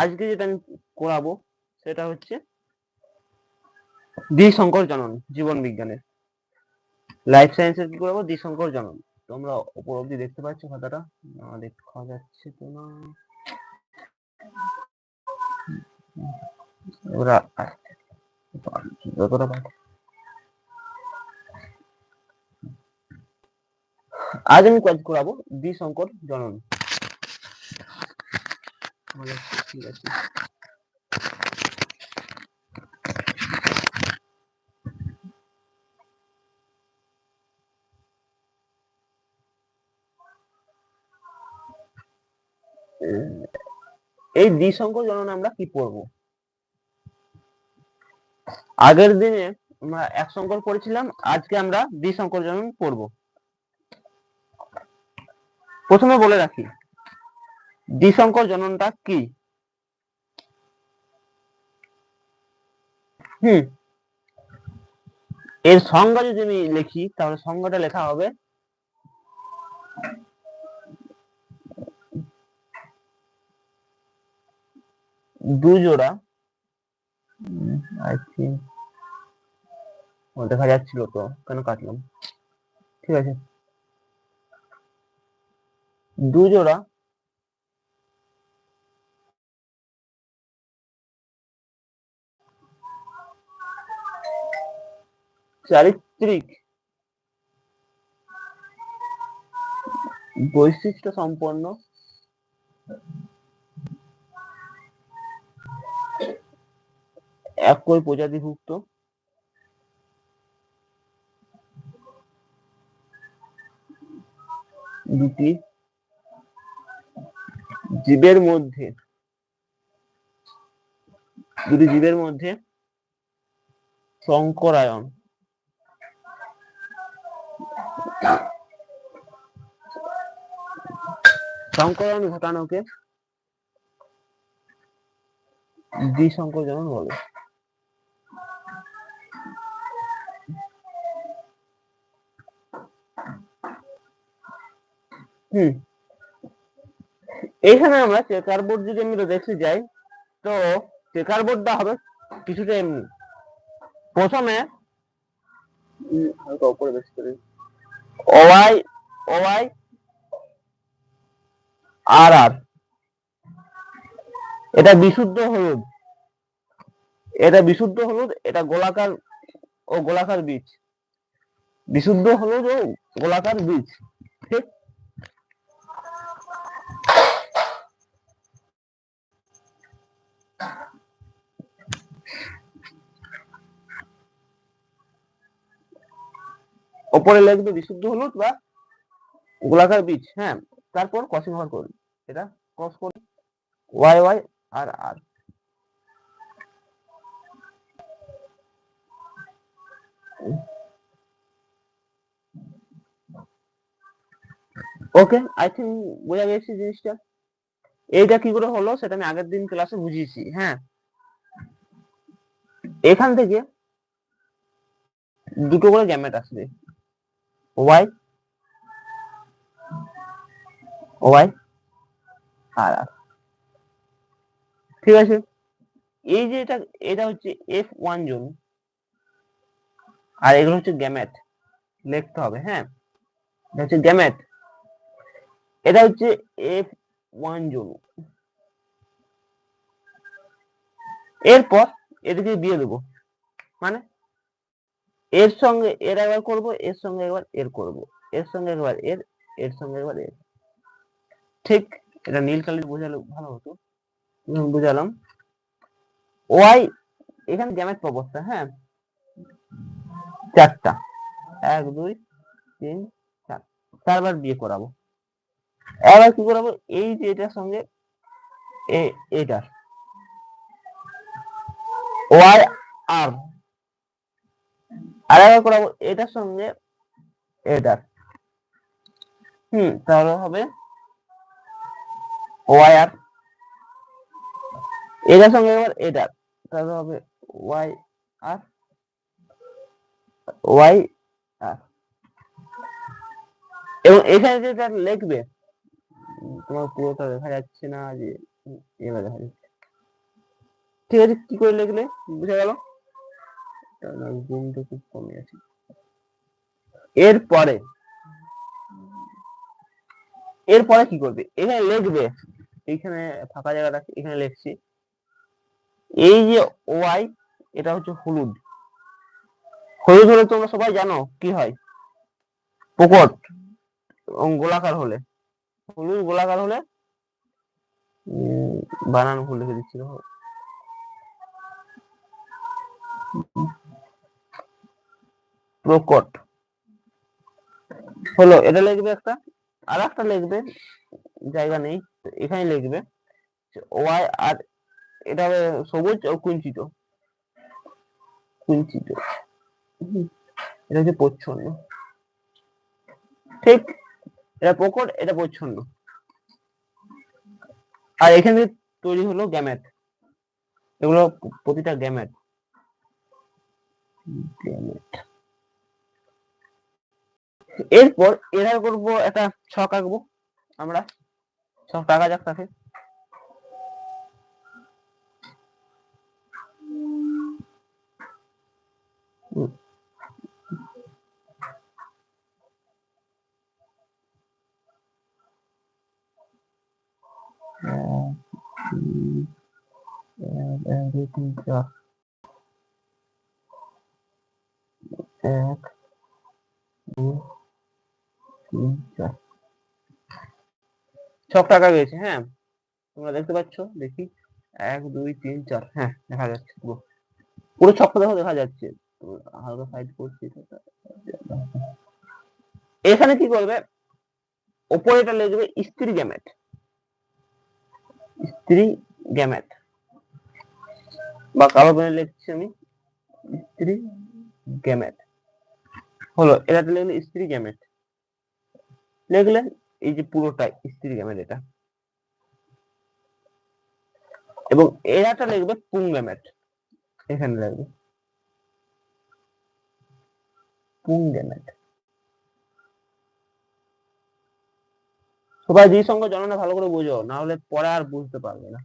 আজকে যেটা আমি করাবো সেটা হচ্ছে দ্বিসংকর জনন জীবন বিজ্ঞানের। লাইফ সায়েন্সের কি করাবো? দ্বিসংকর জনন। তোমরা উপর অব্দি দেখতে পাচ্ছ খাতাটা। না দেখা যাচ্ছে তো না ওরা আজ আমি কাজ করাবো দ্বিসংকর জনন। আচ্ছা, ঠিক আছে। এই দ্বিসংকর জনন আমরা কি পড়ব? আগের দিনে আমরা এক সংকর পড়েছিলাম, আজকে আমরা দ্বিসংকর জনন পড়ব। প্রথমে বলে রাখি দ্বিসংকর জননটা কি? হুম। এর সংজ্ঞা যদি আমি লিখি, তাহলে সংজ্ঞাটা লেখা হবে দুজোড়া থিঙ্ক দেখা যাচ্ছিল তো, কেন কাটলাম? ঠিক আছে। দুজোড়া চারিত্রিক বৈশিষ্ট্য সম্পন্ন একই প্রজাতিভুক্ত দুটি জীবের মধ্যে দুটি জীবের মধ্যে সংকরায়ন সংকরণ ঘটানোকে দ্বিসংকরজন বলে। এইখানে আমরা চেকার বোর্ড যদি আমি দেখতে যাই, তো চেকার বোর্ডটা হবে কিছুটা এমনি। প্রথমে হালকা উপরে বেশি করে ওয়াই ওয়াই আর আর এটা বিশুদ্ধ হলুদ। এটা বিশুদ্ধ হলুদ, এটা গোলাকার ও গোলাকার বীজ। বিশুদ্ধ হলুদ ও গোলাকার বীজ। ঠিক? ওপরে লিখবে বিশুদ্ধ হলুদ বা গোলাকার বীজ হ্যাঁ। তারপর ক্রসিং ওভার করুন। এটা ক্রস করুন। Y Y R R okay I think বোঝা গেছে জিনিসটা। এইটা কি করে হলো, সেটা আমি আগের দিন ক্লাসে বুঝিয়েছি হ্যাঁ। এখান থেকে দুটো করে গ্যামেট আসবে। ওয়াই? ওয়াই? R R. ঠিক আছে। এই যে এটা এটা হচ্ছে এফ ওয়ান জোন আর এগুলো হচ্ছে গ্যামেট লিখতে হবে হ্যাঁ? এটা হচ্ছে গ্যামেট এটা হচ্ছে এফ ওয়ান জোন এরপর এদিকে দিয়ে দেবো। মানে এর সঙ্গে এর একবার করব, এর সঙ্গে একবার এর করব, এর সঙ্গে একবার এর এর সঙ্গে একবার এর। ঠিক, এটা নীল কালির বোঝালে, ভালো হতো। বুঝালাম। ওয়াই এখানে জ্যামেট অবস্থা হ্যাঁ? চারটা। এক, দুই, তিন, চার। চারবার বিয়ে করাবো। এবার কি করাবো? এই যে এটার সঙ্গে এটার। ওয়াই আর আর করাবো এটার সঙ্গে এটার। তাহলে হবে এটার সঙ্গে এবার এটার, তাহলে হবে ওয়াই আর ওয়াই আর। এবং এখানে যেটা লিখবে তোমার পুরোটা দেখা যাচ্ছে না যে এবার দেখা যাচ্ছে। ঠিক আছে, কি করে লিখলে? বুঝে গেল? এরপরে এরপরে কি করবে? এখানে লিখবে, এইখানে ফাঁকা জায়গাটা এখানে লিখছি, এই যে ওয়াই, এটা হচ্ছে হলুদ। হলুদ হলে তোমরা সবাই জানো কি হয়। প্রকট এবং গোলাকার হলে। হলুদ গোলাকার হলে বানান ভুল লিখে দিচ্ছি প্রকট। হলো, এটা লিখবে একটা আর একটা লিখবে, জায়গা নেই এখানে লিখবে ওয়াই আর এটা হবে সবুজ ও কুঞ্চিত। কুঞ্চিত। এটা হচ্ছে প্রচ্ছন্ন। ঠিক, এটা প্রকট, এটা প্রচ্ছন্ন। আর এখানে তৈরি হলো গ্যামেট। এগুলো প্রতিটা গ্যামেট। গ্যামেট। এরপর এরা করব একটা ছক আঁকবো আমরা ছক আঁকা যাক তাকে। এক, দুই, ছক টাকা গেছে হ্যাঁ। তোমরা দেখতে পাচ্ছ, দেখি। এক, দুই, তিন, চার হ্যাঁ দেখা যাচ্ছে পুরো পুরো ছকটা দেখো, দেখা যাচ্ছে। হালকা সাইড করছি এখানে কি করবে? ওপরে এটা লিখবে স্ত্রী গ্যামেট স্ত্রী গ্যামেট বা কালো পেনে লিখছি আমি, স্ত্রী গ্যামেট হলো এটা লিখলে স্ত্রী গ্যামেট লিখলে এই যে পুরোটা স্ত্রী গ্যামেট এটা। এবং এরাটা লিখবে পুং গ্যামেট। এখানে লিখবে। পুং গ্যামেট। সবাই দুই সঙ্গে জননা ভালো করে বুঝো না হলে পরে আর বুঝতে পারবে না।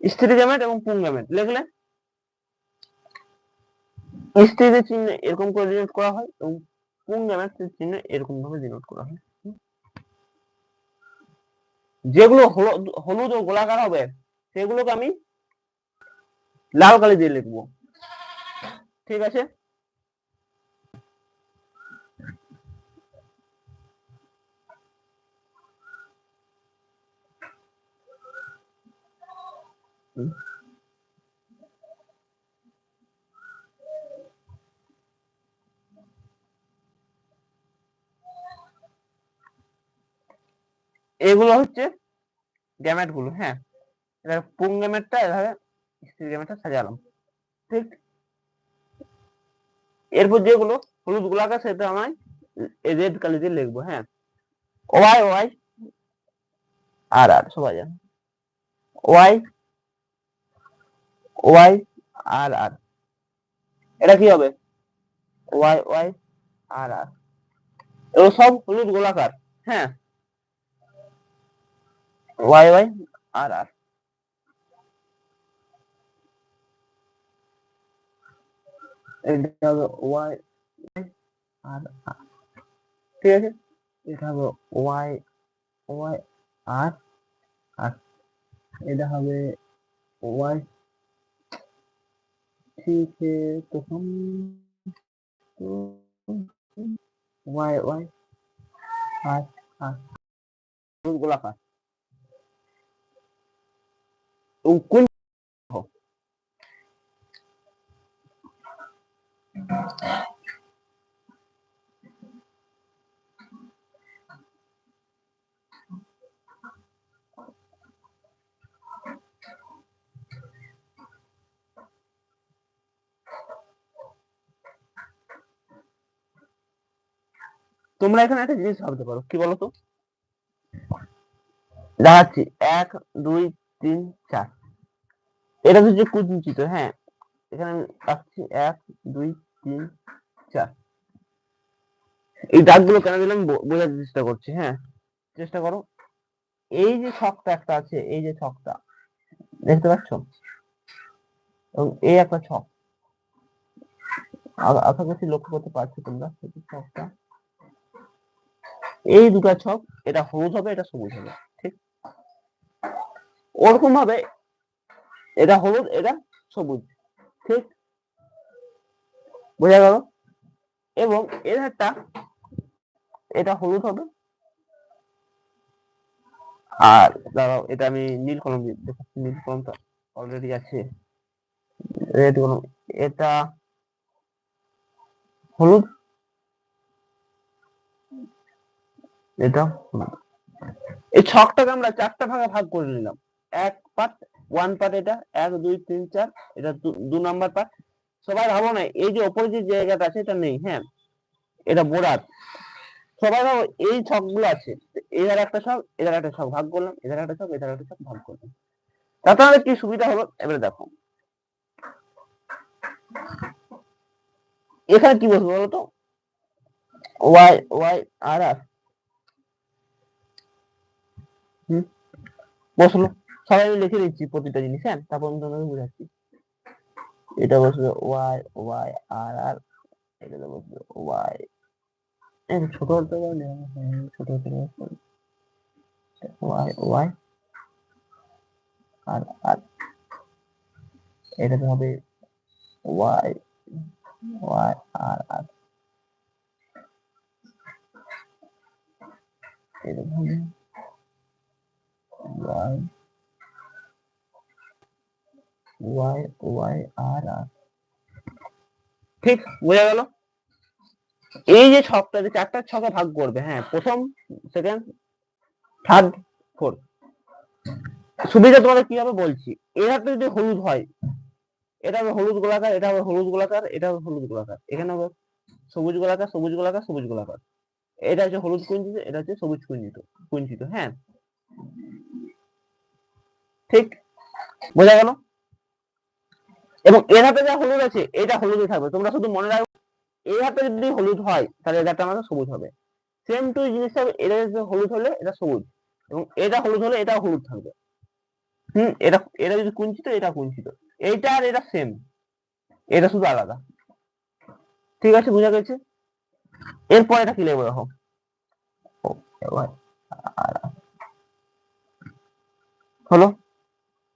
স্ত্রী গ্যামেট এবং পুং গ্যামেট, লিখলে। স্ত্রীদের চিহ্ন এরকম করে ডিনোট করা হয় এবং পুং গ্যামেটের চিহ্ন এরকম ভাবে ডিনোট করা হয়? যেগুলো হলুদ ও গোলাকার হবে, সেগুলোকে আমি লাল কালি দিয়ে লিখব। ঠিক আছে? হুম। এগুলো হচ্ছে গ্যামেটগুলো হ্যাঁ। এটা পুং গ্যামেটটা এভাবে স্ত্রী গ্যামেটটা সাজালাম। ঠিক? এরপর যেগুলো হলুদ গোলাকার সেটা আমায় রেড কালি দিয়ে লিখব হ্যাঁ। ওয়াই ওয়াই, আর আর, সবাই জানে। Y Y, R R. এটা কি হবে? Y Y, R R. এগুলো সব হলুদ গোলাকার হ্যাঁ। ওয়াই ওয়াই আর আর এটা হবে ওয়াই আর আর ঠিক আছে এটা হবে ওয়াই ওয়াই আর আর এটা হবে ওয়াই ठीक है तो हम ওয়াই ওয়াই আর আর গোলাকার ও কোন তোমরা এখানে একটা জিনিস ভাবতে পারো কি বলতো? দেখাচ্ছি এক দুই তিন, চার। এটা হচ্ছে কুঞ্চিত হ্যাঁ। এখানে আমি রাখছি এক, দুই, তিন, চার। এই দাগগুলো কেন দিলাম? বোঝার চেষ্টা করছি হ্যাঁ। চেষ্টা করো। এই যে ছকটা একটা আছে, এই যে ছকটা, দেখতে পাচ্ছ? এবং এই একটা ছক। আশা করছি লক্ষ্য করতে পারছ তোমরা ছকটা। এই দুটো ছক, এটা হলুদ হবে, এটা সবুজ হবে। ওরকম ভাবে এটা হলুদ, এটা সবুজ, ঠিক? বোঝা গেল? এবং এর একটা, এটা হলুদ হবে। আর দাঁড়াও, এটা আমি নীল কলম দেখাচ্ছি, নীল কলমটা অলরেডি আছে। রেড কলম, এটা হলুদ, এটা এই ছকটাকে আমরা চারটা ভাগে ভাগ করে নিলাম। এক পার্ট ওয়ান পার্ট এটা, এক, দুই, তিন, চার, এটা দু- নাম্বার পার্ট সবাই ভাবো না, এই যে ওপরে যে জায়গাটা আছে, এটা নেই হ্যাঁ? এটা বোরাত সবাই ভাবো, এই ছকগুলো আছে, এধার একটা ছক, এধার একটা ছক ভাগ করলাম, এধার একটা ছক, এধার একটা ছক ভাগ করলাম। তাতে আমাদের কি সুবিধা হলো? এবারে দেখো। এখানে কি বসবে বলো তো? ওয়াই ওয়াই আর আর বসল। সবাই লিখে দিচ্ছি প্রতিটা জিনিস হ্যাঁ? তারপর আমি তোমাকে বুঝাচ্ছি। এটা বসবে ওয়াই ওয়াই আর আর এটা বসবে ওয়াই। ছোট হতে হ্যাঁ, ছোট হতে পারলে ওয়াই ওয়াই আর আর। এটাতে হবে ওয়াই ওয়াই আর আর। এটা হবে ওয়াই ওয়াই আর আর ঠিক, বোঝা গেল? এই যে ছকটা যে চারটা ছকে ভাগ করবে হ্যাঁ প্রথম সেকেন্ড থার্ড ফোর্থ সুবিধা তোমাদের কি হবে বলছি এটাতে যদি হলুদ হয়, এটা হবে হলুদ গোলাকার, এটা হবে হলুদ গোলাকার, এটা হবে হলুদ গোলাকার। এখানে হবে সবুজ গোলাকার সবুজ গোলাকার সবুজ গোলাকার। এটা হচ্ছে হলুদ কুঞ্চিত, এটা হচ্ছে সবুজ কুঞ্চিত কুঞ্চিত হ্যাঁ। ঠিক, বোঝা গেল? এবং এর হাতে যা হলুদ আছে, এটা হলুদই থাকবে। তোমরা শুধু মনে রাখবে এই হাতে যদি হলুদ হয়, তাহলে এটা আমাদের সবুজ হবে। সেম টু জিনিসটা এটা হলুদ হলে এটা সবুজ, এবং এটা হলুদ হলে এটা হলুদ থাকবে। হুম, এটা এটা যদি কুঞ্চিত, এটা কুঞ্চিত। এইটা আর এটা সেম এটা শুধু আলাদা। ঠিক আছে, বোঝা গেছে? এরপর এটা কি লিখব দেখো। হলো?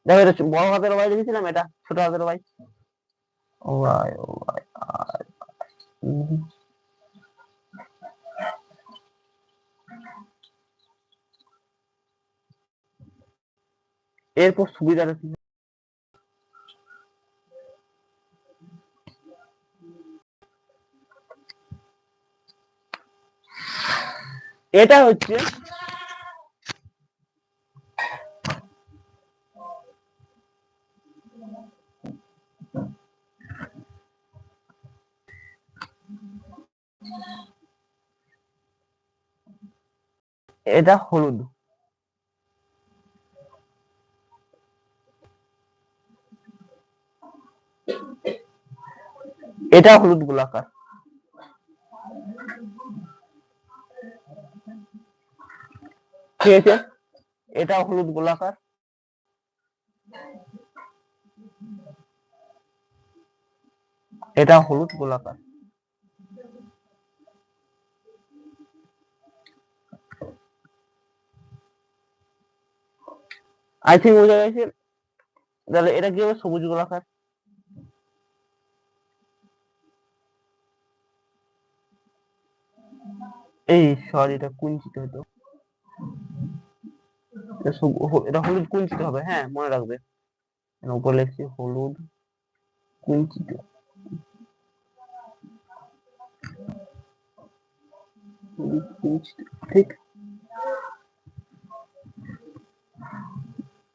দেখো, এটা বড় হাতের ওয়াই লিখেছিলাম এটা ছোট হাতের ওয়াই ওয়াই ওয়াই। এরপর সুবিধাটা কি এটা হচ্ছে এটা হলুদ। এটা হলুদ গোলাকার। ঠিক আছে এটা হলুদ গোলাকার। এটা হলুদ গোলাকার। আই থিঙ্ক বোঝা গেছে। তাহলে এটা কি হবে? সবুজ গোলাকার। এই সরি, এটা কুঞ্চিত হতো। এটা হলুদ কুঞ্চিত হবে হ্যাঁ মনে রাখবে। উপরে লিখছি হলুদ কুঞ্চিত, ঠিক।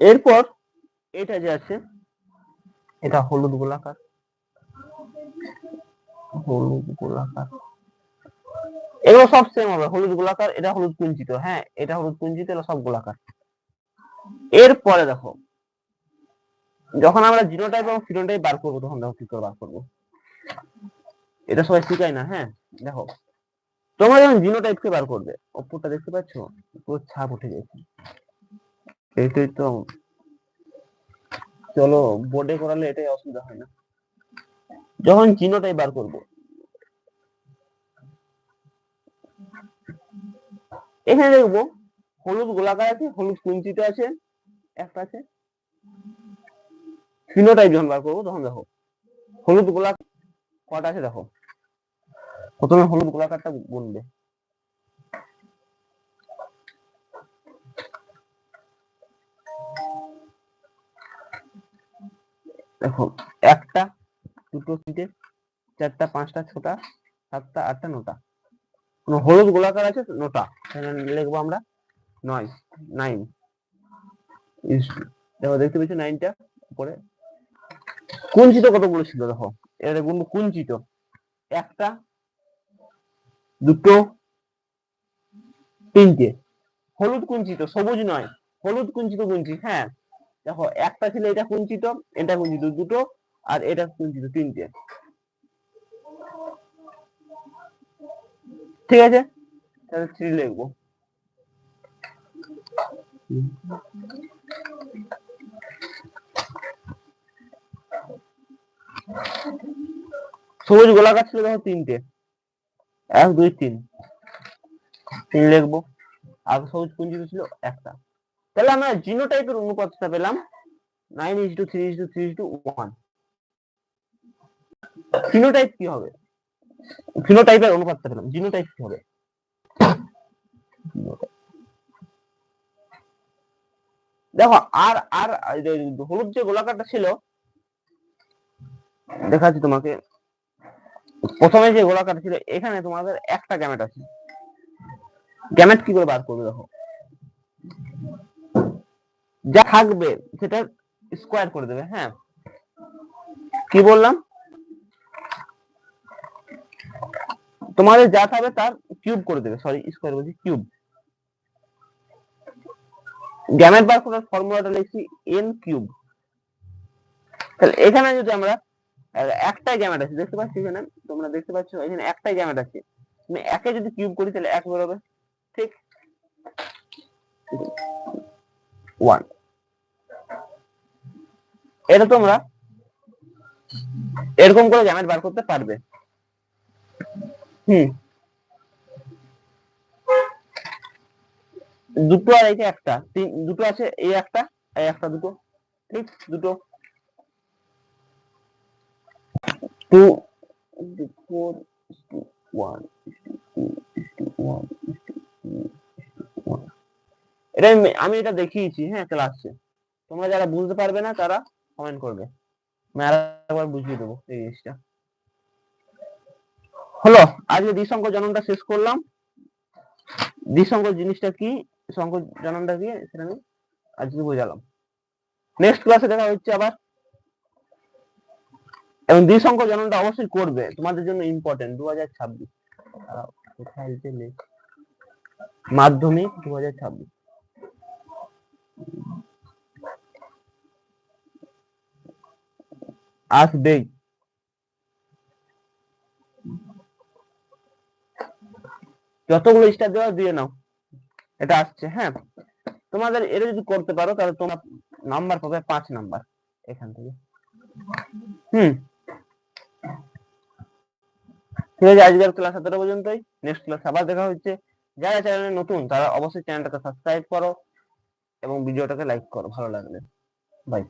এরপর এটা যে আছে, এটা হলুদ গোলাকার। হলুদ গোলাকার। এগুলো সব সেম হবে, হলুদ গোলাকার, এটা হলুদ কুঞ্চিত হ্যাঁ এটা হলুদ কুঞ্চিত, এগুলো সব গোলাকার। এরপরে দেখো, যখন আমরা জিনোটাইপ এবং ফিনোটাইপ বার করব, তখন দেখো কি করে বার করব। এটা সবাই শিখাই না হ্যাঁ দেখো। তোমরা যখন জিনোটাইপকে বার করবে, অপরটা দেখতে পাচ্ছ? পুরো ছাপ উঠে গেছে। এইটাই তো। চলো বোর্ডে করালে এটাই অসুবিধা হয় না। যখন জিনোটাইপ বার করব। এখানে দেখব, হলুদ গোলাকার আছে, হলুদ কুঞ্চিত আছে, একটা আছে। ফিনোটাইপ যখন বার করব, তখন দেখো, হলুদ গোলাকার কটা আছে দেখো। প্রথমে হলুদ গোলাকারটা গুনবে। দেখো, একটা, দুটো তিনটে, চারটা, পাঁচটা, ছটা, সাতটা, আটটা, নটা। কোন হলুদ গোলাকার আছে? নটা। এখানে লিখব আমরা নয় নাইন দেখো, দেখতে পেয়েছ নাইনটা উপরে? কুঞ্চিত কতগুলো ছিল দেখো? এটা গুনবো কুঞ্চিত। একটা, দুটো, তিনটে। হলুদ কুঞ্চিত, সবুজ নয়। হলুদ কুঞ্চিত গুনছি হ্যাঁ। দেখো, একটা ছিল এটা কুঞ্চিত এটা কুঞ্চিত দুটো, আর এটা কুঞ্চিত তিনটে। ঠিক আছে? তাহলে থ্রি লিখব। সবুজ গোলাকার ছিল দেখো তিনটে। এক, দুই, তিন। তিন লিখব। আর সবুজ কুঞ্চিত ছিল একটা। তাহলে আমরা জিনো টাইপের অনুপাতটা পেলাম nine is to three is to three is to one phenotype কি হবে? ফিনোটাইপের অনুপাতটা পেলাম জিনোটাইপ কি হবে? দেখো, আর আর হলুদ যে গোলাকারটা ছিল, দেখাচ্ছি তোমাকে। প্রথমে যে গোলাকার ছিল, এখানে তোমাদের একটা গ্যামেট আছে। গ্যামেট কি করে বার করবে দেখো? যা থাকবে সেটা স্কোয়ার করে দেবে হ্যাঁ। কি বললাম? তোমাদের যা থাকবে তার কিউব করে দেবে সরি স্কোয়ার বলছি কিউব গ্যামেট বার করার ফর্মুলাটা লিখছি এন কিউব তাহলে এখানে যদি আমরা একটাই গ্যামেট আছে, দেখতে পাচ্ছি এখানে? তোমরা দেখতে পাচ্ছ এখানে একটাই গ্যামেট আছে। তুমি একে যদি কিউব করি তাহলে এক বেরোবে ঠিক? ওয়ান এটা তোমরা এরকম করে গ্যামেট বার করতে পারবে। হুম। দুটো আর এই একটা, তিন, দুটো আছে এই একটা এই একটা দুটো, ঠিক, দুটো। টু ফোর ওয়ান ওয়ান এটা আমি এটা দেখিয়েছি হ্যাঁ ক্লাসে তোমরা যারা বুঝতে পারবে না, তারা কমেন্ট করবে। আমি আর একবার বুঝিয়ে দেবো এই জিনিসটা। হলো, আজকে দ্বিসংখ জননটা শেষ করলাম। দ্বিসংখ জিনিসটা কি? সংখ্য জননটা কি? সেটা আমি আজকে বোঝালাম। নেক্সট ক্লাসে দেখা হচ্ছে আবার। এবং দ্বিসংখ্য জননটা অবশ্যই করবে। তোমাদের জন্য ইম্পর্টেন্ট দু হাজার ছাব্বিশ মাধ্যমিক দু হাজার ছাব্বিশ। আসবেই যতগুলো স্টার দেওয়া দিয়ে নাও। এটা আসছে হ্যাঁ। তোমাদের এটা যদি করতে পারো, তাহলে তোমার নাম্বার পাবে পাঁচ নাম্বার এখান থেকে। হুম। ঠিক আছে, আজকের ক্লাস এতটা পর্যন্তই। নেক্সট ক্লাস আবার দেখা হচ্ছে। যারা চ্যানেলে নতুন, তারা অবশ্যই চ্যানেলটাকে সাবস্ক্রাইব করো এবং ভিডিওটাকে লাইক করো, ভালো লাগলে বাই